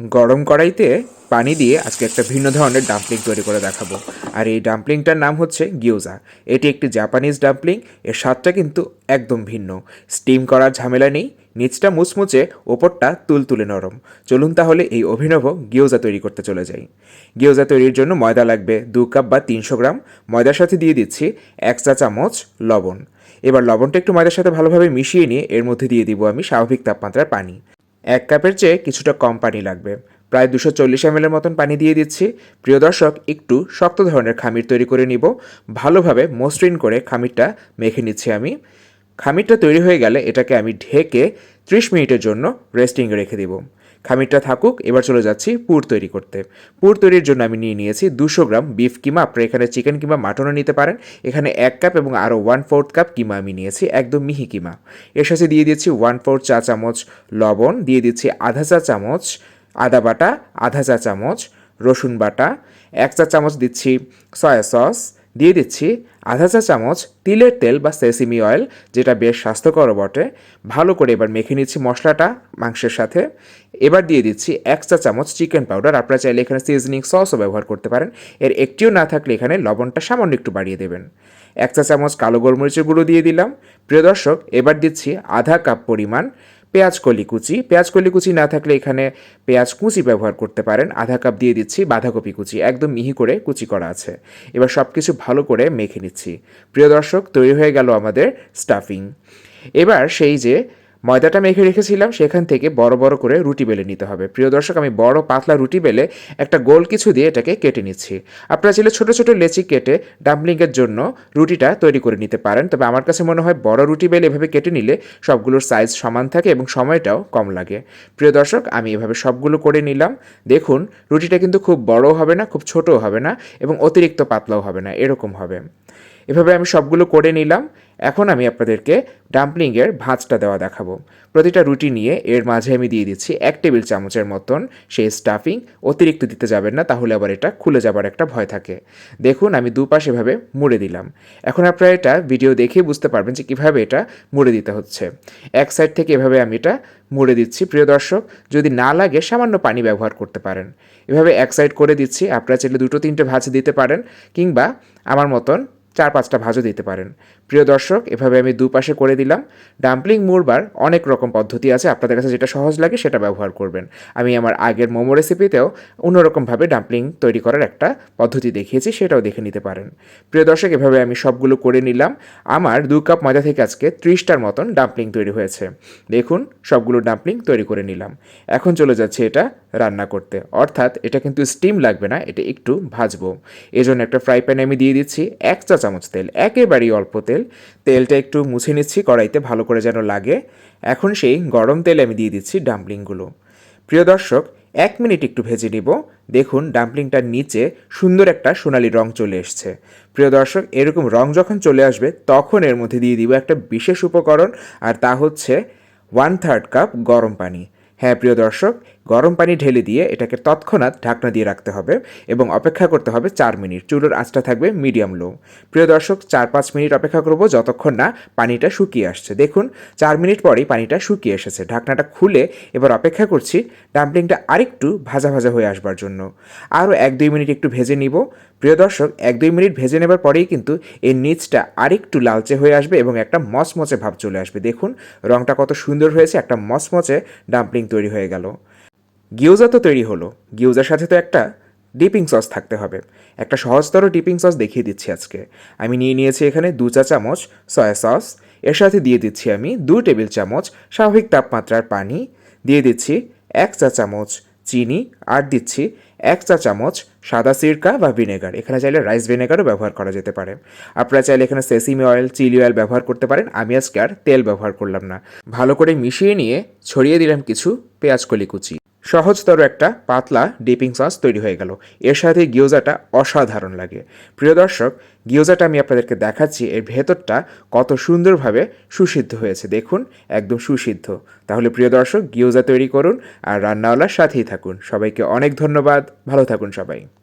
গরম কড়াইতে পানি দিয়ে আজকে একটা ভিন্ন ধরনের ডাম্পলিং তৈরি করে দেখাবো। আর এই ডাম্পলিংটার নাম হচ্ছে গিউজা এটি একটি জাপানিজ ডাম্পলিং এর স্বাদটা কিন্তু একদম ভিন্ন। স্টিম করার ঝামেলা নেই, নিচটা মুচমুচে, ওপরটা তুলতুলে নরম। চলুন তাহলে এই অভিনব গিয়োজা তৈরি করতে চলে যাই। গিয়োজা তৈরির জন্য ময়দা লাগবে দু কাপ বা তিনশো গ্রাম। ময়দার সাথে দিয়ে দিচ্ছি এক চা চামচ লবণ। এবার লবণটা একটু ময়দার সাথে ভালোভাবে মিশিয়ে নিয়ে এর মধ্যে দিয়ে দিব আমি স্বাভাবিক তাপমাত্রার পানি। এক কাপের চেয়ে কিছুটা কম পানি লাগবে। প্রায় দুশো চল্লিশ এম মতন পানি দিয়ে দিচ্ছি। প্রিয় দর্শক, একটু শক্ত ধরনের খামির তৈরি করে নিব। ভালোভাবে মসৃণ করে খামিরটা মেখে নিচ্ছি আমি। খামিরটা তৈরি হয়ে গেলে এটাকে আমি ঢেকে ত্রিশ মিনিটের জন্য রেস্টিংয়ে রেখে দিব। খামিরটা থাকুক, এবার চলে যাচ্ছি পুর তৈরি করতে। পুর তৈরির জন্য আমি নিয়ে নিয়েছি দুশো গ্রাম বিফ কিমা। আপনারা এখানে চিকেন কিমা, মাটনও নিতে পারেন। এখানে এক কাপ এবং আরও ওয়ান ফোর্থ কাপ কিমা আমি নিয়েছি, একদম মিহি কিমা। এর সাথে দিয়ে দিচ্ছি ওয়ান ফোর্থ চা চামচ লবণ, দিয়ে দিচ্ছি আধা চা চামচ আদা বাটা, আধা চা চামচ রসুন বাটা, এক চা চামচ দিচ্ছি সয়া সস দিয়ে দিচ্ছি আধা চা চামচ তিলের তেল বা সেসিমি অয়েল, যেটা বেশ স্বাস্থ্যকর বটে। ভালো করে এবার মেখে নিচ্ছি মশলাটা মাংসের সাথে। এবার দিয়ে দিচ্ছি এক চা চামচ চিকেন পাউডার। আপনারা চাইলে এখানে সিজনিং সসও ব্যবহার করতে পারেন। এর একটিও না থাকলে এখানে লবণটা সামান্য একটু বাড়িয়ে দেবেন। এক চা চামচ কালো গোলমরিচের গুঁড়ো দিয়ে দিলাম। প্রিয় দর্শক, এবার দিচ্ছি আধা কাপ পরিমাণ পেঁয়াজ কলি কুচি পেঁয়াজ কলি কুচি না থাকলে এখানে পেঁয়াজ কুচি ব্যবহার করতে পারেন। আধা কাপ দিয়ে দিচ্ছি বাঁধাকপি কুচি, একদম মিহি করে কুচি করা আছে। এবার সব কিছু ভালো করে মেখে নিচ্ছি। প্রিয় দর্শক, তৈরি হয়ে গেল আমাদের স্টাফিং এবার সেই যে ময়দাটা মেখে রেখেছিলাম, সেখান থেকে বড় বড় করে রুটি বেলে নিতে হবে। প্রিয় দর্শক, আমি বড় পাতলা রুটি বেলে একটা গোল কিছু দিয়ে এটাকে কেটে নিচ্ছি। আপনারা চাইলে ছোটো ছোটো লেচি কেটে ডাম্পলিংয়ের জন্য রুটিটা তৈরি করে নিতে পারেন, তবে আমার কাছে মনে হয় বড় রুটি বেলে এভাবে কেটে নিলে সবগুলোর সাইজ সমান থাকে এবং সময়টাও কম লাগে। প্রিয় দর্শক, আমি এভাবে সবগুলো করে নিলাম। দেখুন, রুটিটা কিন্তু খুব বড়ও হবে না, খুব ছোটও হবে না এবং অতিরিক্ত পাতলাও হবে না, এরকম হবে। এভাবে আমি সবগুলো করে নিলাম। এখন আমি আপনাদেরকে ডাম্পলিংয়ের ভাঁজটা দেওয়া দেখাবো। প্রতিটা রুটি নিয়ে এর মাঝে আমি দিয়ে দিচ্ছি এক টেবিল চামচের মতন সেই স্টাফিং। অতিরিক্ত দিতে যাবেন না, তাহলে আবার এটা খুলে যাবার একটা ভয় থাকে। দেখুন, আমি দুপাশ এভাবে মুড়ে দিলাম। এখন আপনারা এটা ভিডিও দেখেই বুঝতে পারবেন যে কীভাবে এটা মুড়ে দিতে হচ্ছে। এক সাইড থেকে এভাবে আমি এটা মুড়ে দিচ্ছি, প্রিয় দর্শক। যদি না লাগে, সামান্য পানি ব্যবহার করতে পারেন। এভাবে এক সাইড করে দিচ্ছি। আপনারা চাইলে দুটো, তিনটে ভাঁজ দিতে পারেন কিংবা আমার মতন চার পাঁচটা ভাজও দিতে পারেন। প্রিয় দর্শক, এভাবে আমি দুপাশে করে দিলাম। ডাম্পলিং মুড়বার অনেক রকম পদ্ধতি আছে। আপনাদের কাছে যেটা সহজ লাগে সেটা ব্যবহার করবেন। আমি আমার আগের মোমো রেসিপিতেও অন্যরকমভাবে ডাম্পলিং তৈরি করার একটা পদ্ধতি দেখিয়েছি, সেটাও দেখে নিতে পারেন। প্রিয় দর্শক, এভাবে আমি সবগুলো করে নিলাম। আমার দু কাপ ময়দা থেকে আজকে ত্রিশটার মতন ডাম্পলিং তৈরি হয়েছে। দেখুন, সবগুলো ডাম্পলিং তৈরি করে নিলাম। এখন চলে যাচ্ছে এটা রান্না করতে। অর্থাৎ এটা কিন্তু স্টিম লাগবে না, এটা একটু ভাজবো। এজন্য একটা ফ্রাই প্যানে আমি দিয়ে দিচ্ছি এক চা চামচ তেল, একেবারেই অল্প তেল। তেলটা একটু মুছে নিচ্ছি, কড়াইতে ভালো করে যেন লাগে। এখন সেই গরম তেলে আমি দিয়ে দিচ্ছি ডাম্পলিংগুলো প্রিয় দর্শক, এক মিনিট একটু ভেজে নিব। দেখুন ডাম্পলিংটার নিচে সুন্দর একটা সোনালি রং চলে এসছে। প্রিয় দর্শক, এরকম রং যখন চলে আসবে, তখন এর মধ্যে দিয়ে দিব একটা বিশেষ উপকরণ, আর তা হচ্ছে ওয়ান থার্ড কাপ গরম পানি। হ্যাঁ প্রিয় দর্শক, গরম পানি ঢেলে দিয়ে এটাকে তৎক্ষণাৎ ঢাকনা দিয়ে রাখতে হবে এবং অপেক্ষা করতে হবে চার মিনিট। চুলোর আঁচটা থাকবে মিডিয়াম লো। প্রিয় দর্শক, চার পাঁচ মিনিট অপেক্ষা করব যতক্ষণ না পানিটা শুকিয়ে আসছে। দেখুন, চার মিনিট পরেই পানিটা শুকিয়ে এসেছে। ঢাকনাটা খুলে এবার অপেক্ষা করছি ডাম্পলিংটা আরেকটু ভাজা ভাজা হয়ে আসবার জন্য। আরও এক দুই মিনিট একটু ভেজে নিব। প্রিয় দর্শক, এক দুই মিনিট ভেজে নেবার পরেই কিন্তু এর নিচটা আরেকটু লালচে হয়ে আসবে এবং একটা মচমচে ভাব চলে আসবে। দেখুন, রংটা কত সুন্দর হয়েছে, একটা মচমচে ডাম্পলিং তৈরি হয়ে গেল। গিউজা তো তৈরি হলো। গিউজার সাথে তো একটা ডিপিং সস থাকতে হবে। একটা সহজতর ডিপিং সস দেখিয়ে দিচ্ছি আজকে। আমি নিয়ে নিয়েছি এখানে দু চা চামচ সয়া সস এর সাথে দিয়ে দিচ্ছি আমি দু টেবিল চামচ স্বাভাবিক তাপমাত্রার পানি। দিয়ে দিচ্ছি এক চা চামচ চিনি। আর দিচ্ছি এক চা চামচ সাদা সিরকা বা ভিনেগার। এখানে চাইলে রাইস ভিনেগারও ব্যবহার করা যেতে পারে। আপনারা চাইলে এখানে সেসিমি অয়েল, চিলি অয়েল ব্যবহার করতে পারেন। আমি আজকে আর তেল ব্যবহার করলাম না। ভালো করে মিশিয়ে নিয়ে ছড়িয়ে দিলাম কিছু পেঁয়াজ কলি কুচি। সহজতর একটা পাতলা ডিপিং সস তৈরি হয়ে গেল। এর সাথে গিয়োজাটা অসাধারণ লাগে। প্রিয় দর্শক গিয়োজাটা আমি আপনাদেরকে দেখাচ্ছি, এর ভেতরটা কত সুন্দরভাবে সুসিদ্ধ হয়েছে। দেখুন, একদম সুসিদ্ধ। তাহলে প্রিয় দর্শক গিয়োজা তৈরি করুন আর রান্নাওয়ালার সাথেই থাকুন। সবাইকে অনেক ধন্যবাদ। ভালো থাকুন সবাই।